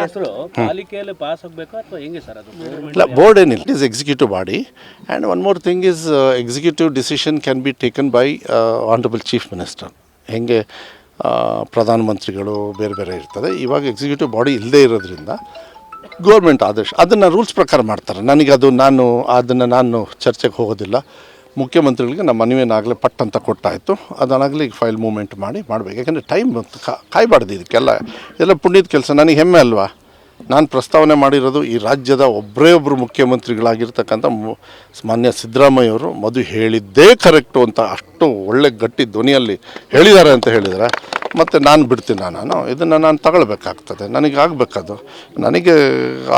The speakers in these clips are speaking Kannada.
ಹೆಸರು ಪಾಲಿಕೆಯಲ್ಲಿ ಪಾಸ್ ಆಗಬೇಕಾ ಅಥವಾ ಹೆಂಗೆ ಸರ್ ಅದು? ಇಲ್ಲ ಬೋರ್ಡ್ ಏನಿಲ್ಲ. It is executive body and one more thing is executive decision can be taken by honourable chief minister ಹೆಂಗೆ ಪ್ರಧಾನಮಂತ್ರಿಗಳು ಬೇರೆ ಬೇರೆ ಇರ್ತದೆ. ಇವಾಗ ಎಕ್ಸಿಕ್ಯೂಟಿವ್ ಬಾಡಿ ಇಲ್ಲದೇ ಇರೋದ್ರಿಂದ ಗೌರ್ಮೆಂಟ್ ಆದೇಶ ಅದನ್ನು ರೂಲ್ಸ್ ಪ್ರಕಾರ ಮಾಡ್ತಾರೆ. ನನಗೆ ಅದು ನಾನು ಅದನ್ನು ನಾನು ಚರ್ಚೆಗೆ ಹೋಗೋದಿಲ್ಲ. ಮುಖ್ಯಮಂತ್ರಿಗಳಿಗೆ ನಮ್ಮ ಮನವಿಯನ್ನಾಗಲೇ ಪಟ್ ಅಂತ ಕೊಟ್ಟಾಯಿತು. ಅದನ್ನಾಗಲೇ ಈಗ ಫೈಲ್ ಮೂವ್ಮೆಂಟ್ ಮಾಡಿ ಮಾಡಬೇಕು. ಯಾಕಂದರೆ ಟೈಮ್ ಕಾಯಬಾರ್ದು ಇದಕ್ಕೆಲ್ಲ. ಎಲ್ಲ ಪುಣ್ಯದ ಕೆಲಸ. ನನಗೆ ಹೆಮ್ಮೆ ಅಲ್ವಾ? ನಾನು ಪ್ರಸ್ತಾವನೆ ಮಾಡಿರೋದು ಈ ರಾಜ್ಯದ ಒಬ್ಬರೇ ಒಬ್ಬರು ಮುಖ್ಯಮಂತ್ರಿಗಳಾಗಿರ್ತಕ್ಕಂಥ ಮಾನ್ಯ ಸಿದ್ದರಾಮಯ್ಯ ಅವರು ಮದು ಹೇಳಿದ್ದೇ ಕರೆಕ್ಟು ಅಂತ ಅಷ್ಟು ಒಳ್ಳೆ ಗಟ್ಟಿ ಧ್ವನಿಯಲ್ಲಿ ಹೇಳಿದ್ದಾರೆ ಅಂತ ಹೇಳಿದರೆ? ಮತ್ತು ನಾನು ಬಿಡ್ತೀನಿ ನಾನು ಇದನ್ನು ನಾನು ತಗೊಳ್ಬೇಕಾಗ್ತದೆ, ನನಗೆ ಆಗಬೇಕದು. ನನಗೆ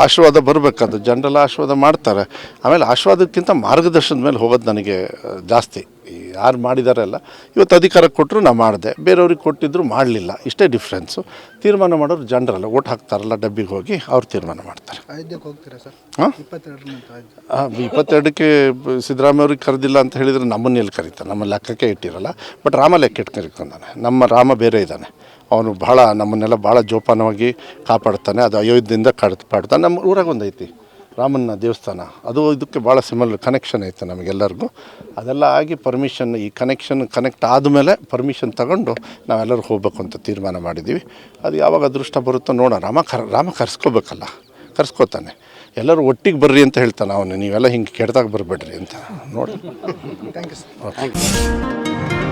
ಆಶೀರ್ವಾದ ಬರಬೇಕದು, ಜನರೆಲ್ಲ ಆಶೀರ್ವಾದ ಮಾಡ್ತಾರೆ. ಆಮೇಲೆ ಆಶೀರ್ವಾದಕ್ಕಿಂತ ಮಾರ್ಗದರ್ಶನದ ಮೇಲೆ ಹೋಗೋದು ನನಗೆ, ಜಾಸ್ತಿ. ಯಾರು ಮಾಡಿದಾರಲ್ಲ ಇವತ್ತು ಅಧಿಕಾರಕ್ಕೆ ಕೊಟ್ಟರು ನಾ ಮಾಡಿದೆ. ಬೇರೆಯವ್ರಿಗೆ ಕೊಟ್ಟಿದ್ರು ಮಾಡಲಿಲ್ಲ. ಇಷ್ಟೇ ಡಿಫ್ರೆನ್ಸು ತೀರ್ಮಾನ ಮಾಡೋರು ಜನರಲ್ಲ ಓಟ್ ಹಾಕ್ತಾರಲ್ಲ ಡಬ್ಬಿಗೆ ಹೋಗಿ ಅವ್ರು ತೀರ್ಮಾನ ಮಾಡ್ತಾರೆ. ಅಯೋಧ್ಯೆಗೆ ಹೋಗ್ತೀರಾ ಸರ್? ಹಾಂ? ಇಪ್ಪತ್ತೆರಡಕ್ಕೆ ಸಿದ್ದರಾಮಯ್ಯವ್ರಿಗೆ ಸಿದ್ದರಾಮಯ್ಯ ಅವ್ರಿಗೆ ಕರೆದಿಲ್ಲ ಅಂತ ಹೇಳಿದರೆ ನಮ್ಮನ್ನ ಎಲ್ಲಿ ಕರೀತಾರೆ ನಮ್ಮ ಲೆಕ್ಕಕ್ಕೆ ಇಟ್ಟಿರಲ್ಲ. ಬಟ್ ರಾಮ ಲೆಕ್ಕ ಇಟ್ಟು ಕರಿಕೊಂಡಾನೆ ನಮ್ಮ ರಾಮ ಬೇರೆ ಇದ್ದಾನೆ. ಅವನು ಭಾಳ ನಮ್ಮನ್ನೆಲ್ಲ ಭಾಳ ಜೋಪಾನವಾಗಿ ಕಾಪಾಡ್ತಾನೆ. ಅದು ಅಯೋಧ್ಯದಿಂದ ಕಾಪಾಡ್ತಾನೆ ನಮ್ಮ ಊರಾಗ ಒಂದು ಐತಿ ರಾಮನ ದೇವಸ್ಥಾನ. ಅದು ಇದಕ್ಕೆ ಭಾಳ ಸಿಮಲ್ ಕನೆಕ್ಷನ್ ಐತೆ ನಮಗೆಲ್ಲರಿಗೂ. ಅದೆಲ್ಲ ಆಗಿ ಪರ್ಮಿಷನ್ ಈ ಕನೆಕ್ಷನ್ ಕನೆಕ್ಟ್ ಆದಮೇಲೆ ಪರ್ಮಿಷನ್ ತಗೊಂಡು ನಾವೆಲ್ಲರೂ ಹೋಗಬೇಕು ಅಂತ ತೀರ್ಮಾನ ಮಾಡಿದ್ದೀವಿ. ಅದು ಯಾವಾಗ ಅದೃಷ್ಟ ಬರುತ್ತೋ ನೋಡೋಣ. ರಾಮ ಕರ್ ರಾಮ ಕರ್ಸ್ಕೋಬೇಕಲ್ಲ. ಕರ್ಸ್ಕೋತಾನೆ. ಎಲ್ಲರೂ ಒಟ್ಟಿಗೆ ಬರ್ರಿ ಅಂತ ಹೇಳ್ತಾನೆ ಅವನು. ನೀವೆಲ್ಲ ಹಿಂಗೆ ಕೆಡ್ದಾಗ ಬರಬೇಡ್ರಿ ಅಂತ. ನೋಡಿ ಥ್ಯಾಂಕ್ ಯು ಸರ್